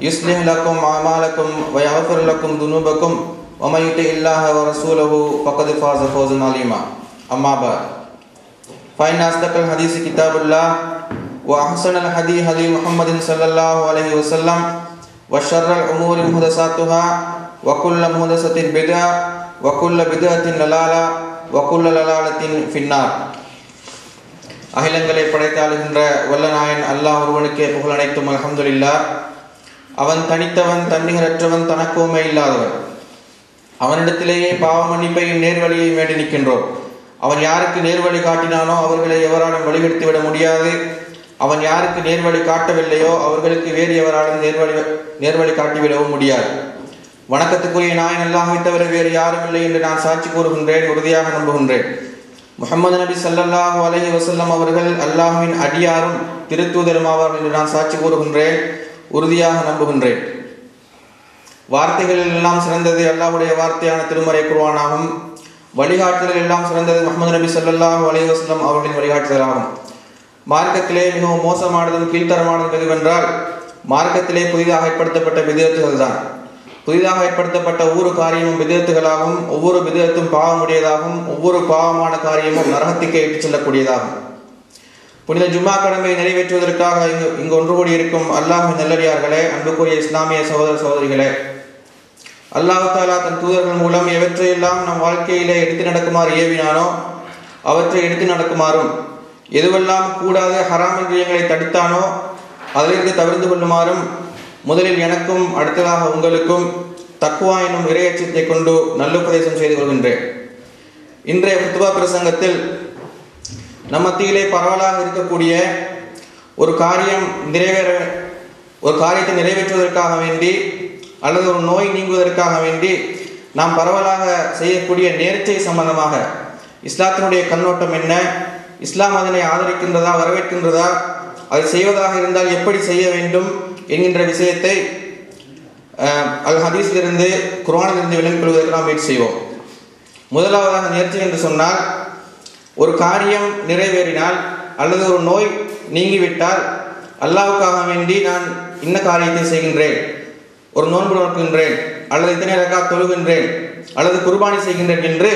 يصلح لكم أعمالكم ويغفر لكم ذنوبكم ومن يطع الله ورسوله فقد فاز فوزا عظيما أما بعد فإن أصدق الحديث كتاب الله وأحسن الحديث هدي محمد صلى الله عليه وسلم وشر الأمور محدثاتها وكل محدثة بدعة وكل بدعة ضلالة وكل ضلالة في النار அகிலங்களை படைத்தாளுகின்ற வல்லநாயன் அல்லாஹ் ஒருவனுக்கே புகழ் அனைத்தும் அல்ஹம்துலில்லா அவன் தனித்தவன் தன்னிகரற்றவன் தனக்குமே இல்லாதவன். அவனிடத்திலேயே பாவ மன்னிப்பையும் நேர்வழியையும் வேண்டி நிற்கின்றோம். அவன் யாருக்கு நேர்வழி காட்டினானோ அவர்களை எவராலும் வழிகெடுத்து விட முடியாது. அவன் யாருக்கு நேர்வழி காட்டவில்லையோ அவர்களுக்கு வேறு எவராலும் நேர்வழி நேர்வழி காட்டிவிடவும் முடியாது. வணக்கத்துக்குரிய நாயன் அல்லாஹை தவிர வேறு யாரும் இல்லை என்று நான் சாட்சி கூறுகின்றேன் உறுதியாக நம்புகின்றேன். முகமது நபி சல்லாஹூ அலஹி வசல்லம் அவர்கள் அல்லாஹுவின் அடியாரும் திருத்தூதரும் ஆவார்கள் என்று நான் சாட்சி கூறுகின்றேன். உறுதியாக நம்புகின்றேன். வார்த்தைகளில் எல்லாம் சிறந்தது அல்லாஹுடைய வார்த்தையான திருமறை குர்வானாகும் வழிகாட்டுதல் எல்லாம் சிறந்தது முகமது நபி சல்லாஹூ அலைவாஸ்லம் அவர்களின் வழிகாட்டுதலாகும். மார்க்கத்திலே மிகவும் மோசமானதும் கீழ்த்தரமானதும் எதுவென்றால் மார்க்கத்திலே புதிதாக ஏற்படுத்தப்பட்ட விதத்துகள் தான் புதிதாக ஏற்படுத்தப்பட்ட ஒவ்வொரு காரியமும் விதத்துகளாகவும் ஒவ்வொரு விதத்தும் பாவமுடையதாகவும் ஒவ்வொரு பாவமான காரியமும் நரகத்துக்கே இட்டுச் செல்லக்கூடியதாகும். புனித ஜும்மா கடமை நிறைவேற்றுவதற்காக இங்கு இங்கு ஒன்று கூடியிருக்கும் அல்லாஹ் நல்லடியார்களே அன்புக்குரிய இஸ்லாமிய சகோதர சகோதரிகளே. அல்லாஹு தாலா தன் தூதர்கள் மூலம் எவற்றையெல்லாம் நம் வாழ்க்கையிலே எடுத்து நடக்குமாறு ஏவினானோ அவற்றை எடுத்து நடக்குமாறும் எதுவெல்லாம் கூடாத ஹராம் தடுத்தானோ அதிலிருந்து தவிர்த்து கொள்ளுமாறும் முதலில் எனக்கும் அடுத்ததாக உங்களுக்கும் தக்குவா எனும் இரையச்சத்தை கொண்டு நல்லுபதேசம் செய்து கொள்கின்றேன். இன்றைய புத்துவா பிரசங்கத்தில் நம் மத்தியிலே பரவலாக இருக்கக்கூடிய ஒரு காரியம் நிறைவேற ஒரு காரியத்தை நிறைவேற்றுவதற்காக வேண்டி அல்லது ஒரு நோய் நீங்குவதற்காக வேண்டி நாம் பரவலாக செய்யக்கூடிய நேர்ச்சை சம்பந்தமாக இஸ்லாத்தினுடைய கண்ணோட்டம் என்ன? இஸ்லாம் அதனை ஆதரிக்கின்றதா வரவேற்கின்றதா? அதை செய்வதாக இருந்தால் எப்படி செய்ய வேண்டும் என்கின்ற விஷயத்தை அல் ஹதீஸிலிருந்து குரானிலிருந்து விளங்கிக் கொள்வதற்கு நாம் முயற்சி செய்வோம். முதலாவதாக நேர்ச்சி என்று சொன்னால் ஒரு காரியம் நிறைவேறினால் அல்லது ஒரு நோய் நீங்கிவிட்டால் அல்லாவுக்காக வேண்டி நான் இன்ன காரியத்தை செய்கின்றேன். ஒரு நோன்பு நோக்கின்றேன் அல்லது இத்தனை ரக்கா தொழுகின்றேன் அல்லது குர்பானி செய்கின்றேன் என்று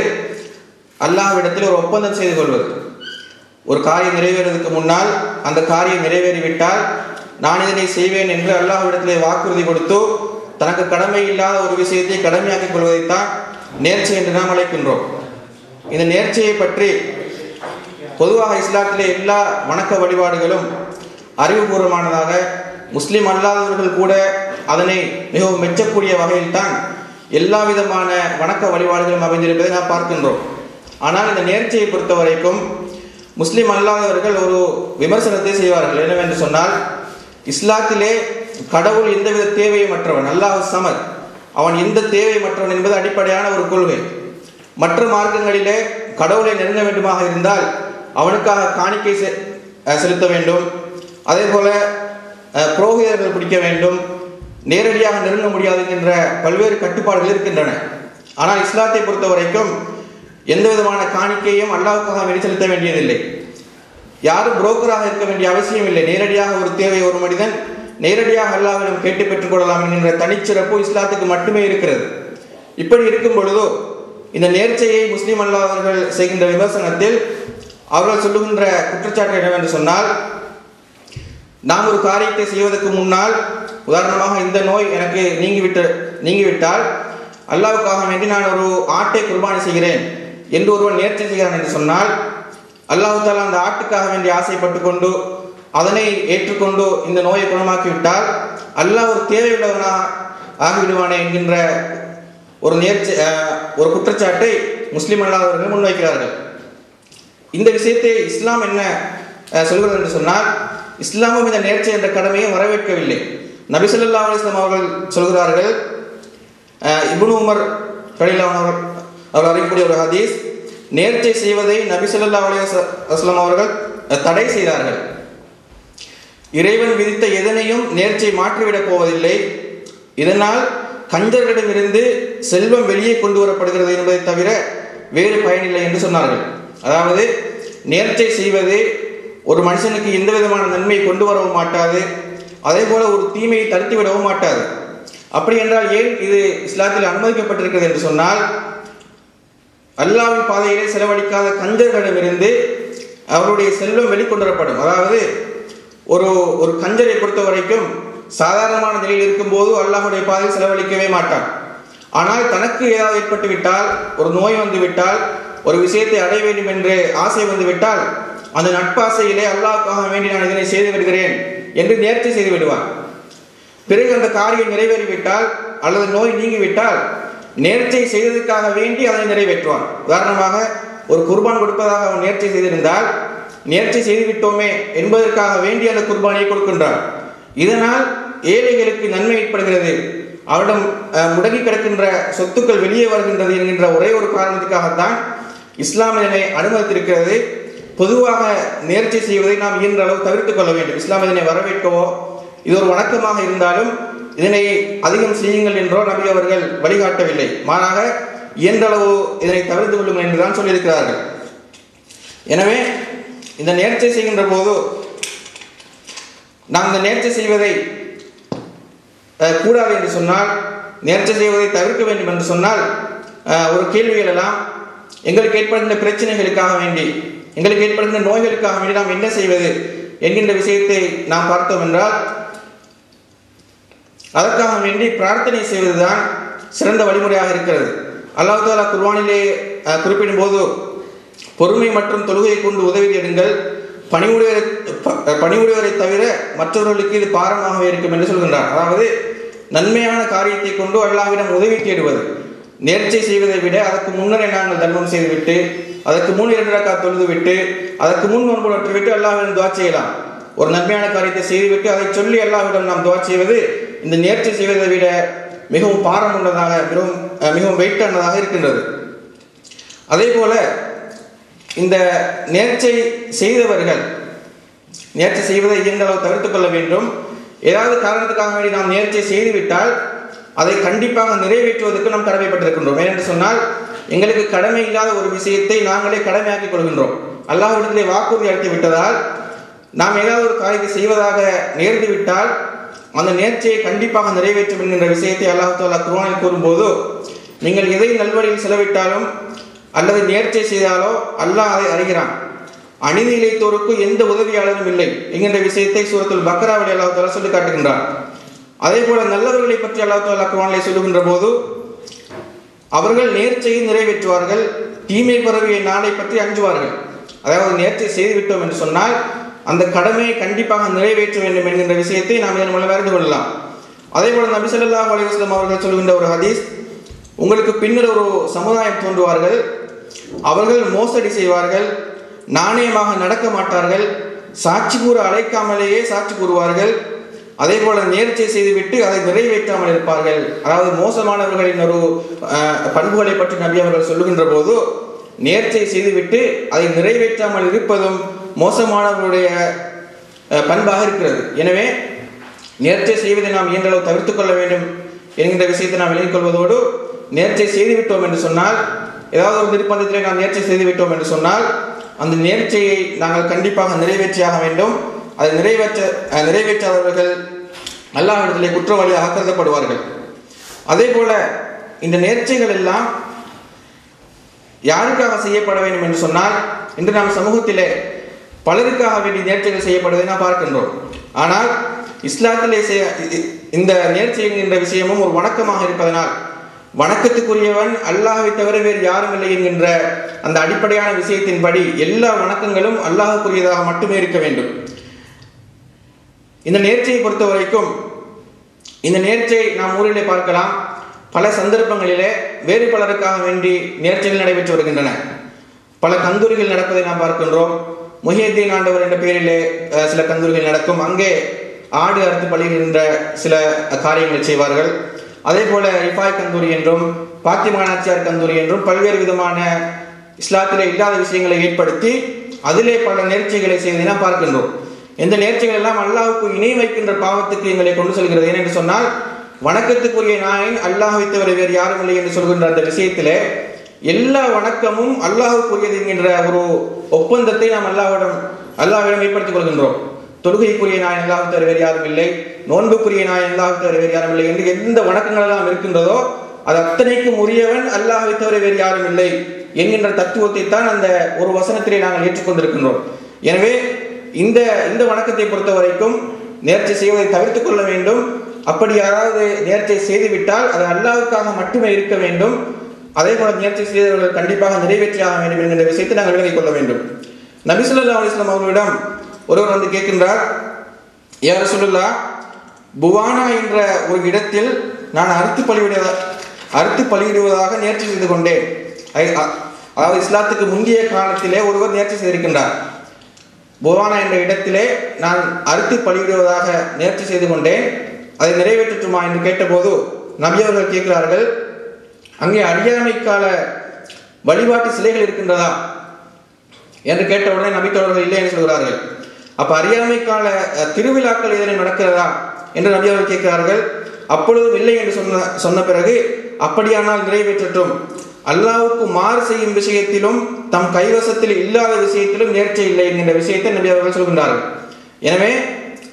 அல்லாஹ்விடத்தில் ஒரு ஒப்பந்தம் செய்து கொள்வது. ஒரு காரியம் நிறைவேறதுக்கு முன்னால் அந்த காரியம் நிறைவேறிவிட்டால் நான் இதனை செய்வேன் என்று அல்லாஹ்விடத்திலே வாக்குறுதி கொடுத்து தனக்கு கடமை இல்லாத ஒரு விஷயத்தை கடமையாக்கிக் கொள்வதைத்தான் நேர்ச்சி என்று நாம் அழைக்கின்றோம். இந்த நேர்ச்சியை பற்றி பொதுவாக இஸ்லாத்திலே எல்லா வணக்க வழிபாடுகளும் அறிவுபூர்வமானதாக முஸ்லீம் அல்லாதவர்கள் கூட அதனை மிகவும் மெச்சக்கூடிய வகையில் தான் எல்லா விதமான வணக்க வழிபாடுகளும் அமைந்திருப்பதை நாம் பார்க்கின்றோம். ஆனால் இந்த நேர்ச்சியை பொறுத்த வரைக்கும் முஸ்லீம் அல்லாதவர்கள் ஒரு விமர்சனத்தை செய்வார்கள். என்னவென்று சொன்னால் இஸ்லாத்திலே கடவுள் எந்தவித தேவையமற்றவன் அல்லாஹ் சமத் அவன் எந்த தேவையமற்றவன் என்பது அடிப்படையான ஒரு கொள்கை. மற்ற மார்க்கங்களிலே கடவுளை நெருங்க வேண்டுமாக இருந்தால் அவனுக்காக காணிக்கை செலுத்த வேண்டும். அதே போல புரோகிதர்கள் பிடிக்க வேண்டும். நேரடியாக நெருங்க முடியாது என்கின்ற பல்வேறு கட்டுப்பாடுகள் இருக்கின்றன. ஆனால் இஸ்லாத்தை பொறுத்த வரைக்கும் எந்த விதமான காணிக்கையும் அல்லாவுக்காக வெளி செலுத்த வேண்டியதில்லை. யாரும் புரோக்கராக இருக்க வேண்டிய அவசியம் இல்லை. நேரடியாக ஒரு தேவை ஒரு மனிதன் நேரடியாக அல்லாவிடம் கேட்டு பெற்றுக்கொள்ளலாம் என்கின்ற தனிச்சிறப்பு இஸ்லாத்துக்கு மட்டுமே இருக்கிறது. இப்படி இருக்கும் பொழுதோ இந்த நேர்ச்சையை முஸ்லீம் அல்லாதவர்கள் செய்கின்ற விமர்சனத்தில் அவர்கள் சொல்லுகின்ற குற்றச்சாட்டு என்னவென்று சொன்னால் நாம் ஒரு காரியத்தை செய்வதற்கு முன்னால் உதாரணமாக இந்த நோய் எனக்கு நீங்கிவிட்டு நீங்கிவிட்டால் அல்லாவுக்காக வேண்டி நான் ஒரு ஆட்டை குர்பானி செய்கிறேன் என்று ஒருவன் நேர்ச்சி செய்கிறான் என்று சொன்னால் அல்லாஹு தாலா அந்த ஆட்டுக்காக வேண்டி ஆசைப்பட்டு கொண்டு அதனை ஏற்றுக்கொண்டு இந்த நோயை குணமாக்கிவிட்டால் அல்லாஹ் ஒரு தேவையுள்ளவனாக ஆகிவிடுவானே என்கின்ற ஒரு நேர்ச்சி ஒரு குற்றச்சாட்டை முஸ்லிம் அல்லாதவர்கள் முன்வைக்கிறார்கள். இந்த விஷயத்தை இஸ்லாம் என்ன சொல்கிறது என்று சொன்னால் இஸ்லாமும் இந்த நேர்ச்சி என்ற கடமையை வரவேற்கவில்லை. நபிசல்லா அலிஸ்லாம் அவர்கள் சொல்கிறார்கள் அஹ், இப்னு உமர் கலிலான் அவர் அறியக்கூடிய ஒரு ஹதீஸ் நேர்ச்சை செய்வதை நபிசல்லா அலி அஸ்லாம் அவர்கள் தடை செய்தார்கள். இறைவன் விதித்த எதனையும் நேர்ச்சை மாற்றிவிடப் போவதில்லை. இதனால் கஞ்சர்களிடமிருந்து செல்வம் வெளியே கொண்டு வரப்படுகிறது என்பதை தவிர வேறு பயனில்லை என்று சொன்னார்கள். அதாவது நேர்ச்சை செய்வது ஒரு மனுஷனுக்கு எந்த விதமான நன்மை கொண்டு வரவும் மாட்டாது. அதே போல ஒரு தீமையை தடுத்து விடவும் மாட்டாது. அப்படி என்றால் ஏன் இது இஸ்லாத்தில் அனுமதிக்கப்பட்டிருக்கிறது என்று சொன்னால் அல்லாவின் பாதையிலே செலவழிக்காத கஞ்சர்களிடமிருந்து அவருடைய செல்வம் வெளிக்கொண்டுவரப்படும். அதாவது ஒரு ஒரு கஞ்சரை பொறுத்த வரைக்கும் சாதாரணமான நிலையில் இருக்கும்போது அல்லாஹுடைய பாதையில் செலவழிக்கவே மாட்டான். ஆனால் தனக்கு ஏதாவது ஏற்பட்டு விட்டால் ஒரு நோய் வந்து விட்டால் ஒரு விஷயத்தை அடைய வேண்டும் என்று ஆசை வந்துவிட்டால் அந்த நட்பாசையிலே அல்லாவுக்காக வேண்டி நான் இதனை செய்து விடுகிறேன் என்று நேர்ச்சி செய்து விடுவான். பிறகு அந்த காரியம் நிறைவேறிவிட்டால் அல்லது நோய் நீங்கிவிட்டால் நேர்ச்சை செய்ததற்காக வேண்டி அதனை நிறைவேற்றுவான். உதாரணமாக ஒரு குர்பான் கொடுப்பதாக அவன் நேர்ச்சை செய்திருந்தால் நேர்ச்சை செய்துவிட்டோமே என்பதற்காக வேண்டி அந்த குர்பானியை கொடுக்கின்றான். இதனால் ஏழைகளுக்கு நன்மை ஏற்படுகிறது. அவரிடம் முடங்கி கிடக்கின்ற சொத்துக்கள் வெளியே வருகின்றது என்கின்ற ஒரே ஒரு காரணத்துக்காகத்தான் இஸ்லாம் இதனை அனுமதித்திருக்கிறது. பொதுவாக நேர்ச்சி செய்வதை நாம் இயன்ற அளவு தவிர்த்துக் கொள்ள வேண்டும். இஸ்லாம் இதனை வரவேற்கவோ இது ஒரு வணக்கமாக இருந்தாலும் இதனை அதிகம் செய்யுங்கள் என்றோ நபி அவர்கள் வழிகாட்டவில்லை. மாறாக இயன்றளவு இதனை தவிர்த்து கொள்ளுங்கள் என்றுதான் சொல்லியிருக்கிறார்கள். எனவே இந்த நேர்ச்சை செய்கின்ற போது நாம் இந்த நேர்ச்சை செய்வதை கூடாது என்று சொன்னால் நேர்ச்சை செய்வதை தவிர்க்க வேண்டும் என்று சொன்னால் ஒரு கேள்வி எழலாம் எங்களுக்கு ஏற்படுகின்ற பிரச்சனைகளுக்காக வேண்டி எங்களுக்கு ஏற்படுகின்ற நோய்களுக்காக வேண்டி நாம் என்ன செய்வது என்கின்ற விஷயத்தை நாம் பார்த்தோம் என்றால் அதற்காக வேண்டி பிரார்த்தனை செய்வதுதான் சிறந்த வழிமுறையாக இருக்கிறது. அல்லாஹ் தாலா குர்வானிலே குறிப்பிடும் போது பொறுமை மற்றும் தொழுகையை கொண்டு உதவி தேடுங்கள். பணிவுடையவரை ப- பணிவுடையவரை தவிர மற்றவர்களுக்கு இது பாரமாகவே இருக்கும் என்று சொல்கின்றார். அதாவது நன்மையான காரியத்தை கொண்டு அல்லாவிடம் உதவி தேடுவது. நேர்ச்சை செய்வதை விட அதற்கு முன்னரே நாங்கள் தர்மம் செய்துவிட்டு அதற்கு முன் இரண்டு ரக்கா தொழுதுவிட்டு அதற்கு முன் நோன்பு விட்டு அல்லாவிடம் துவா செய்யலாம். ஒரு நன்மையான காரியத்தை செய்துவிட்டு அதை சொல்லி அல்லாவிடம் நாம் துவா செய்வது இந்த நேர்ச்சி செய்வதை விட மிகவும் பாரம் உள்ளதாக மிகவும் மிகவும் வெயிட்டானதாக இருக்கின்றது. அதே போல இந்த நேர்ச்சை செய்தவர்கள் நேர்ச்சை செய்வதை இயன்ற அளவு தவிர்த்துக் கொள்ள வேண்டும் ஏதாவது காரணத்துக்காக வேண்டி நாம் நேர்ச்சை செய்துவிட்டால் அதை கண்டிப்பாக நிறைவேற்றுவதற்கு நாம் கடமைப்பட்டிருக்கின்றோம். ஏனென்று சொன்னால் எங்களுக்கு கடமை இல்லாத ஒரு விஷயத்தை நாங்களே கடமையாக்கிக் கொள்கின்றோம். அல்லாஹ்விடத்திலே வாக்குறுதி அளித்து விட்டதால் நாம் ஏதாவது ஒரு காரியத்தை செய்வதாக நேர்ந்து விட்டால் அந்த நேர்ச்சியை கண்டிப்பாக நிறைவேற்றும் என்கின்ற விஷயத்தை அல்லாஹ் தாலா குர்ஆனில் கூறும்போது நீங்கள் எதை நல்வழியில் செலவிட்டாலும் அல்லது நேர்ச்சை செய்தாலோ அல்லாஹ் அதை அறிகிறான். அநீதி இழைத்தோருக்கு எந்த உதவியாளரும் இல்லை என்கின்ற விஷயத்தை சூரத்துல் பக்ராவில் அல்லாஹ் தாலா சொல்லி காட்டுகின்றான். அதே போல நல்லவர்களை பற்றி அல்லாஹ் தாலா சொல்லுகின்ற போது அவர்கள் நேர்ச்சையை நிறைவேற்றுவார்கள் தீமை பரவிய நாளை பற்றி அஞ்சுவார்கள். அதாவது நேர்ச்சை செய்துவிட்டோம் என்று சொன்னால் அந்த கடமையை கண்டிப்பாக நிறைவேற்ற வேண்டும் என்கின்ற விஷயத்தை நாம் இதன் மூலம் அறிந்து கொள்ளலாம். அதே போல நபி ஸல்லல்லாஹு அவர்கள் சொல்கின்ற ஒரு ஹதீஸ் உங்களுக்கு பின்னர் ஒரு சமுதாயம் தோன்றுவார்கள் அவர்கள் மோசடி செய்வார்கள் நாணயமாக நடக்க மாட்டார்கள் சாட்சி கூற அழைக்காமலேயே சாட்சி கூறுவார்கள் அதே போல நேர்ச்சை செய்துவிட்டு அதை நிறைவேற்றாமல் இருப்பார்கள். அதாவது மோசமானவர்களின் ஒரு பண்புகளை பற்றி நபி அவர்கள் சொல்லுகின்ற போது நேர்ச்சை செய்துவிட்டு அதை நிறைவேற்றாமல் இருப்பதும் மோசமானவர்களுடைய பண்பாக இருக்கிறது. எனவே நேர்ச்சை செய்வதை நாம் இயன்றளவு தவிர்த்து கொள்ள வேண்டும் என்கின்ற விஷயத்தை நாம் விலகிக் கொள்வதோடு நேர்ச்சை செய்துவிட்டோம் என்று சொன்னால் ஏதாவது ஒரு நிர்பந்தத்திலே நாம் நேர்ச்சை செய்துவிட்டோம் என்று சொன்னால் அந்த நேர்ச்சையை நாங்கள் கண்டிப்பாக நிறைவேற்றியாக வேண்டும். அதை நிறைவேற்ற நிறைவேற்றாதவர்கள் அல்லாஹிடத்திலே குற்றவாளியாக கருதப்படுவார்கள். அதே போல இந்த நேர்ச்சைகள் எல்லாம் யாருக்காக செய்யப்பட வேண்டும் என்று சொன்னால் இன்று நாம் சமூகத்திலே பலருக்காக வேண்டி நேர்ச்சிகள் செய்யப்படுவதை நாம் பார்க்கின்றோம். ஆனால் இஸ்லாத்திலே செய்ய இந்த நேர்ச்சி என்கின்ற விஷயமும் ஒரு வணக்கமாக இருப்பதனால் வணக்கத்துக்குரியவன் அல்லாஹை தவிர வேறு யாரும் இல்லை என்கின்ற அந்த அடிப்படையான விஷயத்தின்படி எல்லா வணக்கங்களும் அல்லாஹுக்குரியதாக மட்டுமே இருக்க வேண்டும். இந்த நேர்ச்சியை பொறுத்த வரைக்கும் இந்த நேர்ச்சியை நாம் ஊரிலே பார்க்கலாம். பல சந்தர்ப்பங்களிலே வேறு பலருக்காக வேண்டி நேர்ச்சிகள் நடைபெற்று வருகின்றன. பல கந்தூரிகள் நடப்பதை நாம் பார்க்கின்றோம். முஹியத்தீன் ஆண்டவர் என்ற பெயரிலே சில கந்தூரிகள் நடக்கும். அங்கே ஆடு அறுத்து பலிகின்ற சில காரியங்களை செய்வார்கள். அதே போல ரிஃபாய் கந்தூரி என்றும் பாத்திமா நாச்சியார் கந்தூரி என்றும் பல்வேறு விதமான இஸ்லாத்திலே இல்லாத விஷயங்களை ஏற்படுத்தி அதிலே பல நேர்ச்சிகளை செய்வதை நாம் பார்க்கின்றோம். இந்த நேர்ச்சிகள் எல்லாம் அல்லாஹுக்கு இணை வைக்கின்ற பாவத்துக்கு எங்களை கொண்டு செல்கிறது. ஏனென்று சொன்னால் வணக்கத்துக்குரிய நாயன் அல்லாஹ்வை தவிர வேறு யாரும் இல்லை என்று சொல்கின்ற அந்த விஷயத்திலே எல்லா வணக்கமும் அல்லாஹுக்குரியது என்கின்ற ஒரு ஒப்பந்தத்தை நாம் அல்லாஹிடம் அல்லாஹிடம் ஏற்படுத்திக் கொள்கின்றோம். தொழுகைக்குரிய நாயன் அல்லாஹு தவிர வேறு யாரும் இல்லை. நோன்புக்குரிய நாயன் அல்லாஹு தவிர வேறு யாரும் இல்லை என்று எந்த வணக்கங்கள் எல்லாம் இருக்கின்றதோ அது அத்தனைக்கும் உரியவன் அல்லாஹ் தவிர வேறு யாரும் இல்லை என்கின்ற தத்துவத்தை தான் அந்த ஒரு வசனத்திலே நாங்கள் ஏற்றுக்கொண்டிருக்கின்றோம். எனவே இந்த இந்த வணக்கத்தை பொறுத்த வரைக்கும் நேர்ச்சி செய்வதை தவிர்த்துக் கொள்ள வேண்டும். அப்படி யாராவது நேர்ச்சை செய்துவிட்டால் அது அல்லாவுக்காக மட்டுமே இருக்க வேண்டும். அதே போல நேர்ச்சி செய்தவர்கள் கண்டிப்பாக நிறைவேற்றியாக வேண்டும் என்கின்ற விஷயத்தை நாங்கள் விலகிக் கொள்ள வேண்டும். நபிசுல்லா அலிஸ்லாம் அவர்களிடம் ஒருவர் வந்து கேட்கின்றார் யார் சொல்லுல்லா புவானா என்ற ஒரு இடத்தில் நான் அறுத்து பலிவிட அறுத்து பலியிடுவதாக நேர்ச்சி செய்து கொண்டேன். அதாவது இஸ்லாத்துக்கு முந்தைய காலத்திலே ஒருவர் நேர்ச்சி செய்திருக்கின்றார். புவானா என்ற இடத்திலே நான் அறுத்து பலியிடுவதாக நேர்ச்சி செய்து கொண்டேன். அதை நிறைவேற்றட்டுமா என்று கேட்டபோது நபி அவர்கள் கேட்கிறார்கள் அங்கே அறியாமைக்கால வழிபாட்டு சிலைகள் இருக்கின்றதா? என்று கேட்டவுடனே நபித்தோழர்கள் இல்லை என்று சொல்கிறார்கள். அப்ப அறியாமைக்கால திருவிழாக்கள் எதனை நடக்கிறதா? என்று நபி அவர்கள் கேட்கிறார்கள். அப்பொழுதும் இல்லை என்று சொன்ன சொன்ன பிறகு அப்படியானால் நிறைவேற்றட்டும். அல்லாவுக்கு மாறு செய்யும் விஷயத்திலும் தம் கைவசத்தில் இல்லாத விஷயத்திலும் நேர்ச்சை இல்லை என்கின்ற விஷயத்தை நபி அவர்கள் சொல்கின்றார்கள். எனவே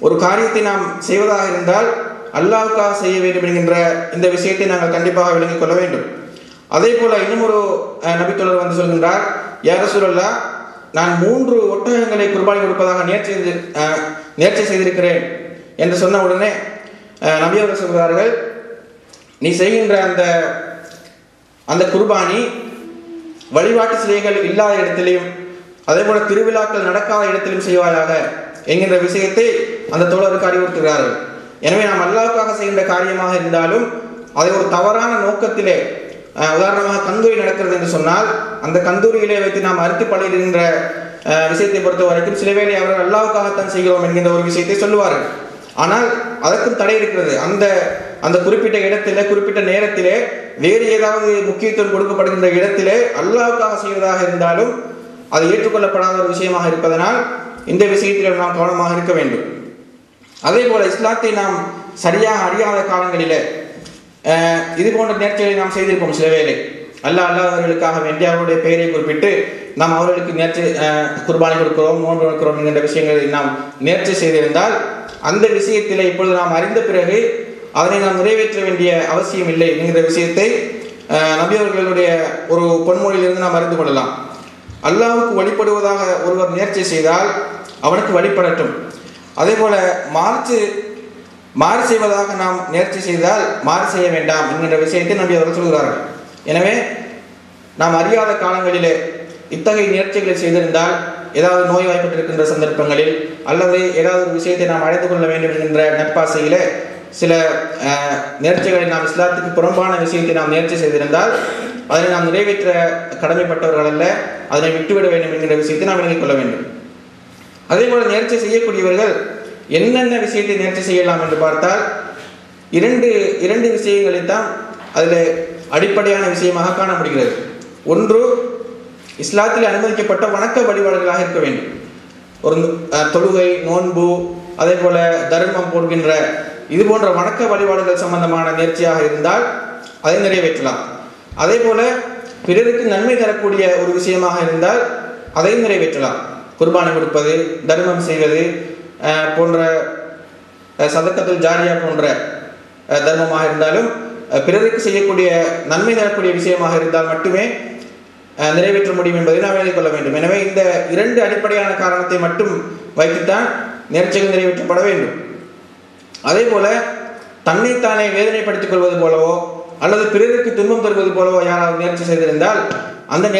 ஒரு காரியத்தை நாம் செய்வதாக இருந்தால் அல்லாவுக்காக செய்ய வேண்டும் என்கின்ற இந்த விஷயத்தை நாங்கள் கண்டிப்பாக விளங்கிக் கொள்ள வேண்டும். அதே போல இன்னும் ஒரு நபித்தொழர் வந்து சொல்கின்றார் யார சூழல்லா நான் மூன்று ஒட்டகங்களை குர்பானி கொடுப்பதாக நேர்ச்சி நேர்ச்சி செய்திருக்கிறேன் என்று சொன்ன உடனே அஹ், நபி அவர்கள் சொல்கிறார்கள் நீ செய்கின்ற அந்த அந்த குர்பானி வழிபாட்டு சிலைகள் இல்லாத இடத்திலையும் அதே போல திருவிழாக்கள் நடக்காத இடத்திலும் செய்வாயாக என்கின்ற விஷயத்தை அந்த தோழருக்கு அறிவுறுத்துகிறார்கள். எனவே நாம் அல்லாவுக்காக செய்கின்ற காரியமாக இருந்தாலும் அதை ஒரு தவறான நோக்கத்திலே உதாரணமாக கந்தூரி நடக்கிறது என்று சொன்னால் அந்த கந்தூரியிலே வைத்து நாம் அறுத்து பழகின்ற விஷயத்தை பொறுத்த வரைக்கும் சில வேளை அவர்கள் அல்லாவுக்காகத்தான் செய்கிறோம் என்கின்ற ஒரு விஷயத்தை சொல்லுவார்கள். ஆனால் அதற்கும் தடை இருக்கிறது. அந்த அந்த குறிப்பிட்ட இடத்திலே குறிப்பிட்ட நேரத்திலே வேறு ஏதாவது முக்கியத்துவம் கொடுக்கப்படுகின்ற இடத்திலே அல்லாவுக்காக செய்வதாக இருந்தாலும் அது ஏற்றுக்கொள்ளப்படாத ஒரு விஷயமாக இருப்பதனால் இந்த விஷயத்தில் நாம் கவனமாக இருக்க வேண்டும். அதே போல இஸ்லாத்தை நாம் சரியாக அறியாத காலங்களிலே இது போன்ற நேர்ச்சிகளை நாம் செய்திருப்போம் சில வேலை அல்லாஹ் அல்லாதவர்களுக்காக வேண்டி அவருடைய பெயரை குறிப்பிட்டு நாம் அவர்களுக்கு நேர்ச்சி குர்பானி கொடுக்கிறோம் நோன்பு கொடுக்கிறோம் என்கின்ற விஷயங்களை நாம் நேர்ச்சி செய்திருந்தால் அந்த விஷயத்திலே இப்பொழுது நாம் அறிந்த பிறகு அதனை நாம் நிறைவேற்ற வேண்டிய அவசியம் இல்லை என்கிற விஷயத்தை அஹ், நபி அவர்களுடைய ஒரு பொன்மொழியிலிருந்து நாம் அறிந்து கொள்ளலாம். அல்லாவுக்கு வழிபடுவதாக ஒருவர் நேர்ச்சி செய்தால் அவனுக்கு வழிபடட்டும். அதே போல மாறுச்சு மாறு செய்வதாக நாம் நேர்ச்சி செய்தால் மாறு செய்ய வேண்டாம் என்கின்ற விஷயத்தை நம்பி அவர்கள் சொல்கிறார்கள். எனவே நாம் அறியாத காலங்களிலே இத்தகைய முயற்சிகளை செய்திருந்தால் ஏதாவது நோய் வாய்ப்பட்டிருக்கின்ற சந்தர்ப்பங்களில் அல்லது ஏதாவது ஒரு விஷயத்தை நாம் அழைத்து கொள்ள வேண்டும் என்கின்ற நட்பாசையில சில நேர்ச்சிகளை நாம் இஸ்லாத்துக்கு புறம்பான விஷயத்தை நாம் நேர்ச்சி செய்திருந்தால் அதனை நாம் நிறைவேற்ற கடமைப்பட்டவர்கள் அல்ல அதனை விட்டுவிட வேண்டும் என்கிற விஷயத்தை நாம் விளங்கிக் கொள்ள வேண்டும். அதே போல நேர்ச்சி செய்யக்கூடியவர்கள் என்னென்ன விஷயத்தை நேர்ச்சி செய்யலாம் என்று பார்த்தால் இரண்டு இரண்டு விஷயங்களை தான் அதில் அடிப்படையான விஷயமாக காண முடிகிறது. ஒன்று இஸ்லாத்தில் அனுமதிக்கப்பட்ட வணக்க வழிபாடுகளாக இருக்க வேண்டும். ஒரு தொழுகை நோன்பு அதே போல தர்மம் போடுகின்ற இது போன்ற வணக்க வழிபாடுகள் சம்பந்தமான நேர்ச்சியாக இருந்தால் அதை நிறைவேற்றலாம். அதே போல பிறருக்கு நன்மை தரக்கூடிய ஒரு விஷயமாக இருந்தால் அதையும் நிறைவேற்றலாம். குர்பானை கொடுப்பது தர்மம் செய்வது போன்ற சதக்கத்தில் ஜாரியா போன்ற தர்மமாக இருந்தாலும் பிறருக்கு செய்யக்கூடிய நன்மை தரக்கூடிய விஷயமாக இருந்தால் மட்டுமே நிறைவேற்ற முடியும் என்பதை நாம் எழுதி கொள்ள வேண்டும். எனவே இந்த இரண்டு அடிப்படையான காரணத்தை மட்டும் வைத்துத்தான் நேர்ச்சிகள் நிறைவேற்றப்பட வேண்டும். அதே போல தன்னைத்தானே வேதனைப்படுத்திக் கொள்வது போலவோ அல்லது பிறருக்கு துன்பம் தருவது போலவோ யாராவது முயற்சி செய்திருந்தால் அந்த நேர